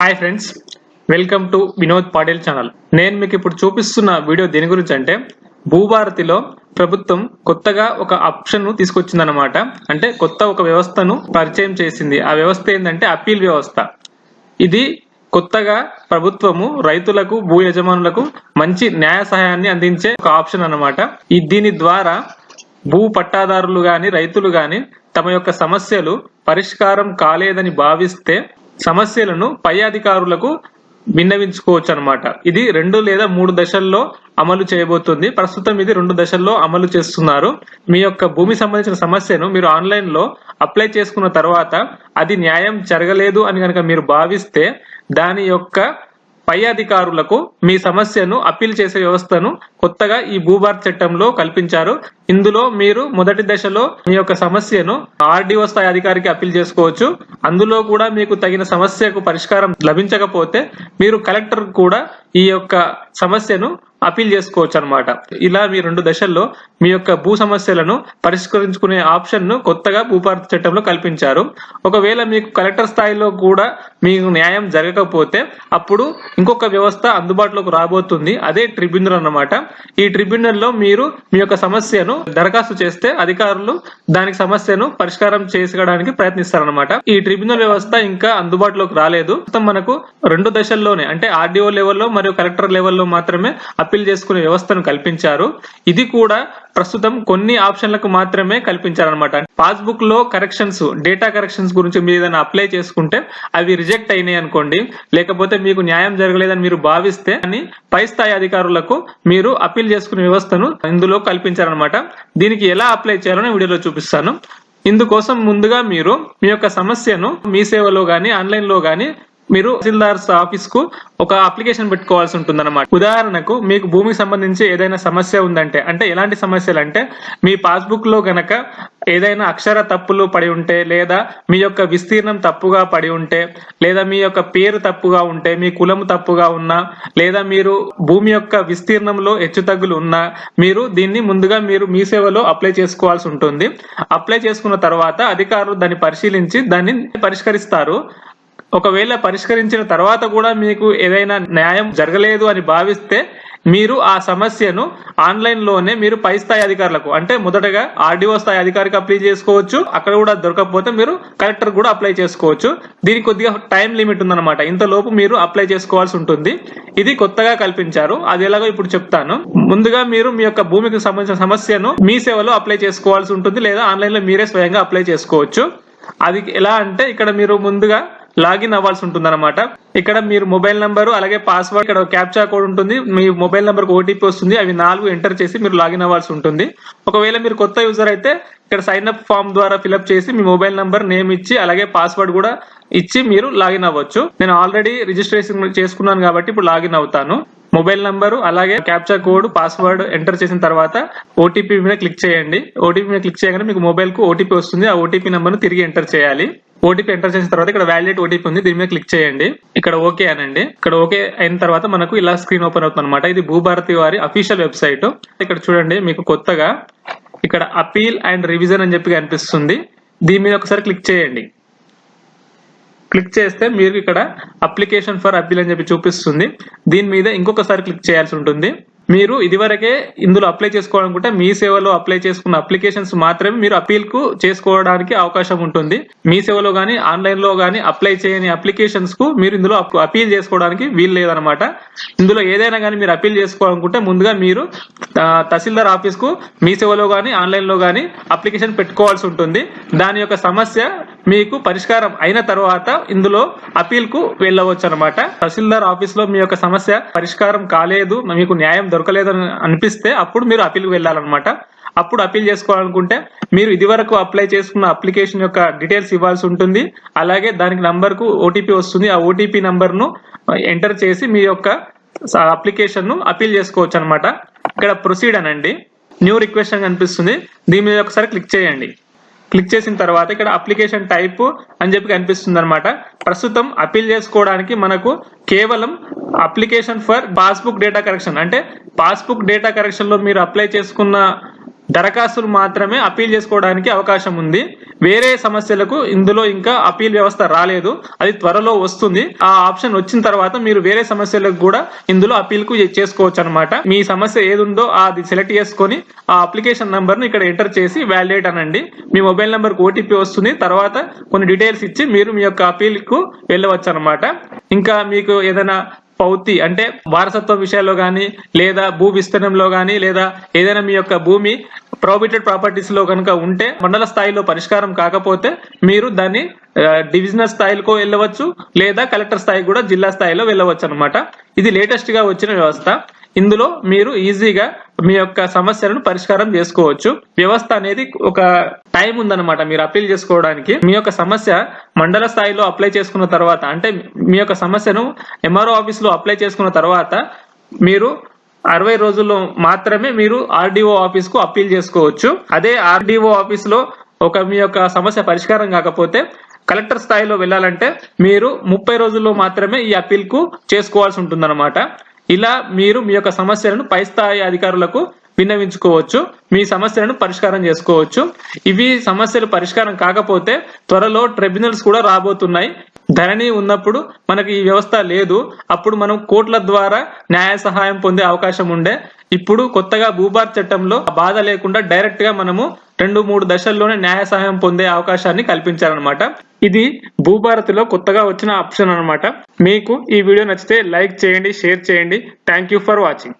Hi friends welcome to Vinod Patil channel నేను మీకు ఇప్పుడు చూపిస్తున్న వీడియో దేని గురించి అంటే భూభారతిలో ప్రభుత్వం కొత్తగా ఒక ఆప్షన్ను అంటే కొత్త ఒక వ్యవస్థను పరిచయం చేసింది. ఆ వ్యవస్థ ఏంటంటే అప్పీల్ వ్యవస్థ. ఇది కొత్తగా ప్రభుత్వము రైతులకు భూ యజమానులకు మంచి న్యాయ సహాయాన్ని అందించే ఒక ఆప్షన్ అన్నమాట. ఈ దీని ద్వారా భూ పట్టాదారులు గాని రైతులు గాని తమ యొక్క సమస్యలు పరిష్కారం కాలేదని భావిస్తే సమస్యలను పై అధికారులకు విన్నవించుకోవచ్చు అనమాట ఇది రెండు లేదా మూడు దశల్లో అమలు చేయబోతుంది. ప్రస్తుతం ఇది రెండు దశల్లో అమలు చేస్తున్నారు. మీ యొక్క భూమి సంబంధించిన సమస్యను మీరు ఆన్లైన్లో అప్లై చేసుకున్న తర్వాత అది న్యాయం జరగలేదు అని కనుక మీరు భావిస్తే దాని యొక్క పై అధికారులకు మీ సమస్యను అప్పీల్ చేసే వ్యవస్థను కొత్తగా ఈ భూభారత్ చట్టంలో కల్పించారు. ఇందులో మీరు మొదటి దశలో మీ యొక్క సమస్యను ఆర్డీఓ స్థాయి అధికారికి అప్పీల్ చేసుకోవచ్చు. అందులో కూడా మీకు తగిన సమస్యకు పరిష్కారం లభించకపోతే మీరు కలెక్టర్ కూడా ఈ యొక్క సమస్యను అప్పీల్ చేసుకోవచ్చు అనమాట ఇలా మీ రెండు దశల్లో మీ యొక్క భూ సమస్యలను పరిష్కరించుకునే ఆప్షన్ను కొత్తగా భూభారత చట్టంలో కల్పించారు. ఒకవేళ మీకు కలెక్టర్ స్థాయిలో కూడా మీకు న్యాయం జరగకపోతే అప్పుడు ఇంకొక వ్యవస్థ అందుబాటులోకి రాబోతుంది. అదే ట్రిబ్యునల్ అన్నమాట. ఈ ట్రిబ్యునల్లో మీరు మీ యొక్క సమస్యను దరఖాస్తు చేస్తే అధికారులు దానికి సమస్యను పరిష్కారం చేసుకోవడానికి ప్రయత్నిస్తారనమాట ఈ ట్రిబ్యునల్ వ్యవస్థ ఇంకా అందుబాటులోకి రాలేదు. మనకు రెండు దశల్లోనే అంటే ఆర్డీఓ లెవెల్లో మరియు కలెక్టర్ లెవెల్లో మాత్రమే అప్పీల్ చేసుకునే వ్యవస్థను కల్పించారు. ఇది కూడా ప్రస్తుతం కొన్ని ఆప్షన్లకు మాత్రమే కల్పించారనమాట పాస్బుక్లో కరెక్షన్స్ డేటా కరెక్షన్స్ గురించి మీరు ఏదైనా అప్లై చేసుకుంటే అవి రిజెక్ట్ అయినాయి అనుకోండి. లేకపోతే మీకు న్యాయం జరగలేదని మీరు భావిస్తే అని పై స్థాయి అధికారులకు మీరు అప్పీల్ చేసుకునే వ్యవస్థను ఇందులో కల్పించారనమాట దీనికి ఎలా అప్లై చేయాలో నేను వీడియోలో చూపిస్తాను. ఇందుకోసం ముందుగా మీరు మీ యొక్క సమస్యను మీ సేవలో గాని ఆన్లైన్లో మీరు తహసీల్దార్ ఆఫీస్కు ఒక అప్లికేషన్ పెట్టుకోవాల్సి ఉంటుంది అనమాట ఉదాహరణకు మీకు భూమికి సంబంధించి ఏదైనా సమస్య ఉందంటే అంటే ఎలాంటి సమస్యలు అంటే మీ పాస్బుక్లో గనక ఏదైనా అక్షర తప్పులు పడి ఉంటే లేదా మీ యొక్క విస్తీర్ణం తప్పుగా పడి ఉంటే లేదా మీ యొక్క పేరు తప్పుగా ఉంటే మీ కులం తప్పుగా ఉన్నా లేదా మీరు భూమి యొక్క విస్తీర్ణంలో హెచ్చుతగ్గులు ఉన్నా మీరు దీన్ని ముందుగా మీరు మీ సేవలో అప్లై చేసుకోవాల్సి ఉంటుంది. అప్లై చేసుకున్న తర్వాత అధికారులు దాన్ని పరిశీలించి దాన్ని పరిష్కరిస్తారు. ఒకవేళ పరిష్కరించిన తర్వాత కూడా మీకు ఏదైనా న్యాయం జరగలేదు అని భావిస్తే మీరు ఆ సమస్యను ఆన్లైన్లోనే మీరు పై స్థాయి అధికారులకు అంటే మొదటగా ఆర్డీఓ స్థాయి అధికారికి అప్లై చేసుకోవచ్చు. అక్కడ కూడా దొరకకపోతే మీరు కలెక్టర్ కూడా అప్లై చేసుకోవచ్చు. దీనికి కొద్దిగా టైం లిమిట్ ఉందన్నమాట. ఇంతలోపు మీరు అప్లై చేసుకోవాల్సి ఉంటుంది. ఇది కొత్తగా కల్పించారు. అది ఎలాగో ఇప్పుడు చెప్తాను. ముందుగా మీరు మీ యొక్క భూమికి సంబంధించిన సమస్యను మీ సేవలో అప్లై చేసుకోవాల్సి ఉంటుంది లేదా ఆన్లైన్లో మీరే స్వయంగా అప్లై చేసుకోవచ్చు. అది ఎలా అంటే ఇక్కడ మీరు ముందుగా లాగిన్ అవ్వాల్సి ఉంటుంది అనమాట ఇక్కడ మీరు మొబైల్ నంబర్ అలాగే పాస్వర్డ్ ఇక్కడ క్యాప్చా కోడ్ ఉంటుంది. మీ మొబైల్ నంబర్ ఓటీపీ వస్తుంది. అవి నాలుగు ఎంటర్ చేసి మీరు లాగిన్ అవ్వాల్సి ఉంటుంది. ఒకవేళ మీరు కొత్త యూజర్ అయితే ఇక్కడ సైన్ అప్ ఫామ్ ద్వారా ఫిల్అప్ చేసి మీ మొబైల్ నంబర్ నేమ్ ఇచ్చి అలాగే పాస్వర్డ్ కూడా ఇచ్చి మీరు లాగిన్ అవ్వచ్చు. నేను ఆల్రెడీ రిజిస్ట్రేషన్ చేసుకున్నాను కాబట్టి ఇప్పుడు లాగిన్ అవుతాను. మొబైల్ నంబరు అలాగే క్యాప్చా కోడ్ పాస్వర్డ్ ఎంటర్ చేసిన తర్వాత ఓటీపీ మీద క్లిక్ చేయండి. ఓటీపీ మీద క్లిక్ చేయగానే మీకు మొబైల్కు ఓటీపీ వస్తుంది. ఆ ఓటీపీ నంబర్ తిరిగి ఎంటర్ చేయాలి. ఓటీపీ ఎంటర్ చేసిన తర్వాత ఇక్కడ వ్యాలిడేట్ ఓటీపీ ఉంది. దీని మీద క్లిక్ చేయండి. ఇక్కడ ఓకే అనండి. ఇక్కడ ఓకే అయిన తర్వాత మనకు ఇలా స్క్రీన్ ఓపెన్ అవుతుంది అనమాట ఇది భూభారతి వారి అఫీషియల్ వెబ్సైట్ ఇక్కడ చూడండి మీకు కొత్తగా ఇక్కడ అపీల్ అండ్ రివిజన్ అని చెప్పి కనిపిస్తుంది. దీని మీద ఒకసారి క్లిక్ చేయండి. క్లిక్ చేస్తే మీరు ఇక్కడ అప్లికేషన్ ఫర్ అప్పీల్ అని చెప్పి చూపిస్తుంది. దీని మీద ఇంకొకసారి క్లిక్ చేయాల్సి ఉంటుంది. మీరు ఇదివరకే ఇందులో అప్లై చేసుకోవాలనుకుంటే మీ సేవలో అప్లై చేసుకున్న అప్లికేషన్స్ మాత్రమే మీరు అప్పీల్కు చేసుకోవడానికి అవకాశం ఉంటుంది. మీ సేవలో గానీ ఆన్లైన్లో గానీ అప్లై చేయని అప్లికేషన్స్కు మీరు ఇందులో అప్పీల్ చేసుకోవడానికి వీలు లేదనమాట ఇందులో ఏదైనా కానీ మీరు అప్పీల్ చేసుకోవాలనుకుంటే ముందుగా మీరు తహసీల్దార్ ఆఫీస్కు మీ సేవలో గానీ ఆన్లైన్లో గానీ అప్లికేషన్ పెట్టుకోవాల్సి ఉంటుంది. దాని యొక్క సమస్య మీకు పరిష్కారం అయిన తర్వాత ఇందులో అపీల్కు వెళ్ళవచ్చు అనమాట తహసీల్దార్ ఆఫీస్లో మీ యొక్క సమస్య పరిష్కారం కాలేదు మీకు న్యాయం దొరకలేదు అని అనిపిస్తే అప్పుడు మీరు అపీల్కు వెళ్ళాలన్నమాట. అప్పుడు అపీల్ చేసుకోవాలనుకుంటే మీరు ఇదివరకు అప్లై చేసుకున్న అప్లికేషన్ యొక్క డీటెయిల్స్ ఇవ్వాల్సి ఉంటుంది. అలాగే దానికి నంబర్కు ఓటీపీ వస్తుంది. ఆ ఓటీపీ నంబర్ను ఎంటర్ చేసి మీ యొక్క అప్లికేషన్ను అపీల్ చేసుకోవచ్చు అనమాట ఇక్కడ ప్రొసీడ్ అనండి. న్యూ రిక్వెస్ట్ అని కనిపిస్తుంది. దీని మీద ఒకసారి క్లిక్ చేయండి. క్లిక్ చేసిన తర్వాత ఇక్కడ అప్లికేషన్ టైప్ అని చెప్పి కనిపిస్తుంది అనమాట ప్రస్తుతం అపీల్ చేసుకోవడానికి మనకు కేవలం application for passbook data correction. అంటే పాస్బుక్ డేటా కరెక్షన్లో మీరు అప్లై చేసుకున్న దరఖాస్తులు మాత్రమే అపీల్ చేసుకోవడానికి అవకాశం ఉంది. వేరే సమస్యలకు ఇందులో ఇంకా అపీల్ వ్యవస్థ రాలేదు. అది త్వరలో వస్తుంది. ఆ ఆప్షన్ వచ్చిన తర్వాత మీరు వేరే సమస్యలకు కూడా ఇందులో అపీల్కు చేసుకోవచ్చు అనమాట మీ సమస్య ఏదుందో అది సెలెక్ట్ చేసుకొని ఆ అప్లికేషన్ నంబర్ను ఇక్కడ ఎంటర్ చేసి వ్యాలిడేట్ అనండి. మీ మొబైల్ నంబర్కు ఓటీపీ వస్తుంది. తర్వాత కొన్ని డీటెయిల్స్ ఇచ్చి మీరు మీ యొక్క అపీల్కు వెళ్ళవచ్చు అనమాట ఇంకా మీకు ఏదైనా పౌతి అంటే వారసత్వ విషయాల్లో కానీ లేదా భూ విస్తీర్ణంలో కానీ లేదా ఏదైనా మీ యొక్క భూమి ప్రాబిటెడ్ ప్రాపర్టీస్లో కనుక ఉంటే మండల స్థాయిలో పరిష్కారం కాకపోతే మీరు దాన్ని డివిజనల్ స్థాయిలో వెళ్ళవచ్చు లేదా కలెక్టర్ స్థాయి కూడా జిల్లా స్థాయిలో వెళ్ళవచ్చు అనమాట ఇది లేటెస్ట్గా వచ్చిన వ్యవస్థ. ఇందులో మీరు ఈజీగా మీ యొక్క సమస్యలను పరిష్కారం చేసుకోవచ్చు. వ్యవస్థ అనేది ఒక టైం ఉందన్నమాట మీరు అప్పీల్ చేసుకోవడానికి. మీ యొక్క సమస్య మండల స్థాయిలో అప్లై చేసుకున్న తర్వాత అంటే మీ యొక్క సమస్యను ఎంఆర్ఓ ఆఫీస్లో అప్లై చేసుకున్న తర్వాత మీరు అరవై రోజుల్లో మాత్రమే మీరు ఆర్డీఓ ఆఫీస్కు అప్పీల్ చేసుకోవచ్చు. అదే ఆర్డీఓ ఆఫీస్లో ఒక మీ యొక్క సమస్య పరిష్కారం కాకపోతే కలెక్టర్ స్థాయిలో వెళ్ళాలంటే మీరు ముప్పై రోజుల్లో మాత్రమే ఈ అప్పీల్కు చేసుకోవాల్సి ఉంటుందన్నమాట. ఇలా మీరు మీ యొక్క సమస్యలను పై స్థాయి అధికారులకు విన్నవించుకోవచ్చు మీ సమస్యలను పరిష్కారం చేసుకోవచ్చు. ఇవి సమస్యలు పరిష్కారం కాకపోతే త్వరలో ట్రిబ్యునల్స్ కూడా రాబోతున్నాయి. ధరణి ఉన్నప్పుడు మనకి ఈ వ్యవస్థ లేదు. అప్పుడు మనం కోర్టుల ద్వారా న్యాయ సహాయం పొందే అవకాశం ఉండే. ఇప్పుడు కొత్తగా భూభార్ చట్టంలో బాధ లేకుండా డైరెక్ట్గా మనము రెండు మూడు దశల్లోనే న్యాయ సహాయం పొందే అవకాశాన్ని కల్పించారనమాట ఇది భూభారతిలో కొత్తగా వచ్చిన ఆప్షన్ అనమాట మీకు ఈ వీడియో నచ్చితే లైక్ చేయండి షేర్ చేయండి. Thank you for watching